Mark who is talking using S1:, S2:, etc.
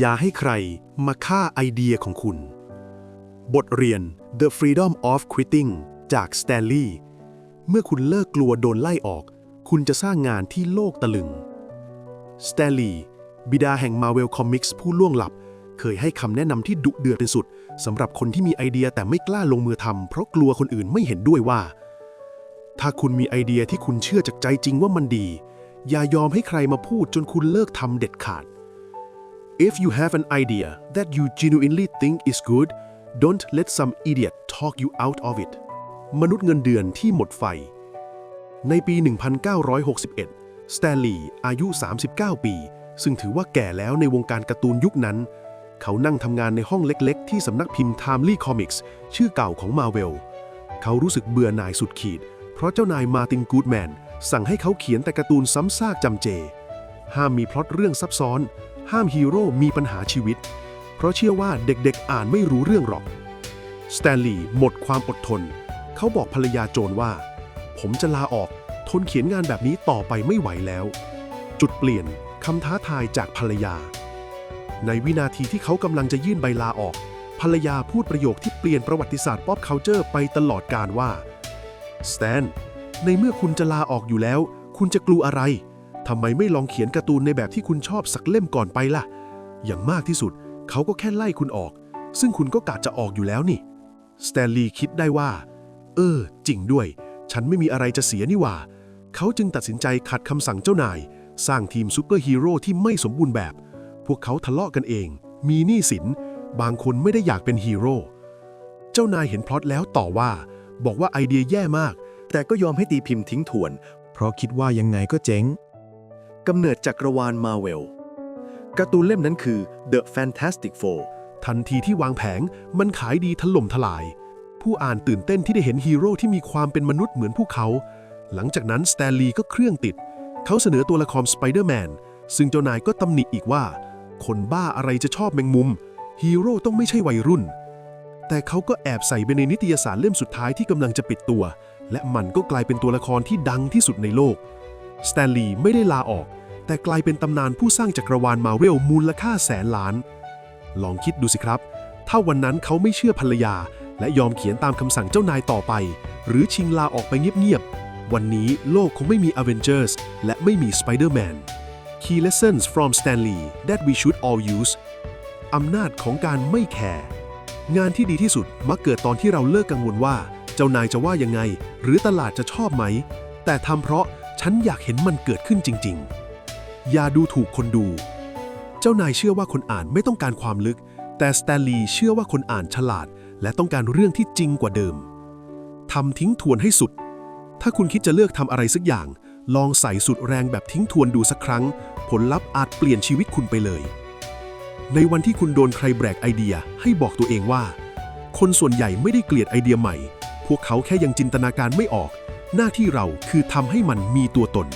S1: อย่าให้ใครมาฆ่าไอเดียของคุณ บทเรียน The Freedom of Quitting จาก Stanley เมื่อคุณเลิกกลัวโดนไล่ออก คุณจะสร้างงานที่โลกตะลึง Stanley บิดาแห่ง Marvel Comics ผู้ล่วงลับ เคยให้คำแนะนำที่ดุเดือดเป็นสุดสำหรับคนที่มีไอเดียแต่ไม่กล้าลงมือทำเพราะกลัวคนอื่นไม่เห็นด้วยว่า ถ้าคุณมีไอเดียที่คุณเชื่อจากใจจริงว่ามันดี อย่ายอมให้ใครมาพูดจนคุณเลิกทำเด็ดขาด If you have an idea that you genuinely think is good, don't let some idiot talk you out of it. มนุษย์เงินเดือนที่หมดไฟ ในปี 1961 สแตนลีย์อายุ 39 ปี ซึ่งถือว่าแก่แล้วในวงการการ์ตูนยุคนั้น เขานั่งทำงานในห้องเล็กๆ ที่สำนักพิมพ์ Timely Comics ชื่อเก่าของ Marvel เขารู้สึกเบื่อหน่ายสุดขีด เพราะเจ้านายมาร์ตินกูดแมนสั่งให้เขาเขียนแต่การ์ตูนซ้ำซากจำเจ ห้ามมีพล็อตเรื่องซับซ้อน ห้ามฮีโร่มีปัญหาชีวิต เพราะเชื่อว่าเด็กๆอ่านไม่รู้เรื่องหรอก สแตนลีย์หมดความอดทน เขาบอกภรรยาโจนว่า ผมจะลาออกทนเขียนงานแบบนี้ต่อไปไม่ไหวแล้ว จุดเปลี่ยนคำท้าทายจากภรรยา ในวินาทีที่เขากำลังจะยื่นใบลาออก ภรรยาพูดประโยคที่เปลี่ยนประวัติศาสตร์ป๊อปเคานเจอร์ไปตลอดกาลว่าสแตนในเมื่อคุณจะลาออกอยู่แล้ว คุณจะกลัวอะไร ทำไมไม่ลองเขียนการ์ตูนในแบบที่คุณชอบสักเล่มก่อนไปล่ะ อย่างมากที่สุด เขาก็แค่ไล่คุณออก ซึ่งคุณก็กะจะออกอยู่แล้วนี่ สแตนลีย์คิดได้ว่า เออ จริงด้วย ฉันไม่มีอะไรจะเสียนี่หว่า เขาจึงตัดสินใจขัดคำสั่งเจ้านาย สร้างทีมซูเปอร์ฮีโร่ที่ไม่สมบูรณ์แบบ พวกเขาทะเลาะกันเอง มีหนี้สิน บางคนไม่ได้อยากเป็นฮีโร่ เจ้านายเห็นพล็อตแล้วต่อว่า บอกว่าไอเดียแย่มาก
S2: แต่ก็ยอมให้ตีพิมพ์ทิ้งทวน
S3: เพราะคิดว่ายังไงก็เจ๊ง
S2: กำเนิดจักรวาลมาเวลการ์ตูนเล่มนั้นคือ The Fantastic Four
S1: ทันทีที่วางแผงมันขายดีถล่มทลาย ผู้อ่านตื่นเต้นที่ได้เห็นฮีโร่ที่มีความเป็นมนุษย์เหมือนพวกเขา หลังจากนั้นสแตนลีย์ก็เครื่องติด เขาเสนอตัวละครสไปเดอร์แมนซึ่งเจ้านายก็ตำหนิอีกว่า คนบ้าอะไรจะชอบแมงมุม ฮีโร่ต้องไม่ใช่วัยรุ่น แต่เขาก็แอบใส่ไปในนิตยสารเล่มสุดท้ายที่กำลังจะปิดตัว และมันก็กลายเป็นตัวละครที่ดังที่สุดในโลก สแตนลีย์ไม่ได้ลาออก แต่กลายเป็นตำนานผู้สร้างจักรวาลมาเวลมูลค่าแสนล้าน ลองคิดดูสิครับ ถ้าวันนั้นเขาไม่เชื่อภรรยา และยอมเขียนตามคำสั่งเจ้านายต่อไป หรือชิงลาออกไปเงียบๆ วันนี้โลกคงไม่มี Avengers และไม่มี Spider-Man Key lessons from Stanley that we should all use อำนาจของการไม่แคร์งานที่ดีที่สุดมักเกิดตอนที่เราเลิกกังวลว่า เจ้านายจะว่ายังไง หรือตลาดจะชอบไหม แต่ทำเพราะ ฉันอยากเห็นมันเกิดขึ้นจริง ๆ อย่าดูถูกคนดู เจ้านายเชื่อว่าคนอ่านไม่ต้องการความลึก แต่สแตนลีย์เชื่อว่าคนอ่านฉลาด และต้องการเรื่องที่จริงกว่าเดิมทำทิ้งทวนให้สุด ถ้าคุณคิดจะเลือกทำอะไรสักอย่าง ลองใส่สุดแรงแบบทิ้งทวนดูสักครั้ง ผลลัพธ์อาจเปลี่ยนชีวิตคุณไปเลย ในวันที่คุณโดนใครแบกไอเดียให้บอกตัวเองว่า คนส่วนใหญ่ไม่ได้เกลียดไอเดียใหม่ พวกเขาแค่ยังจินตนาการไม่ออก หน้าที่เราคือทำให้มันมีตัวตน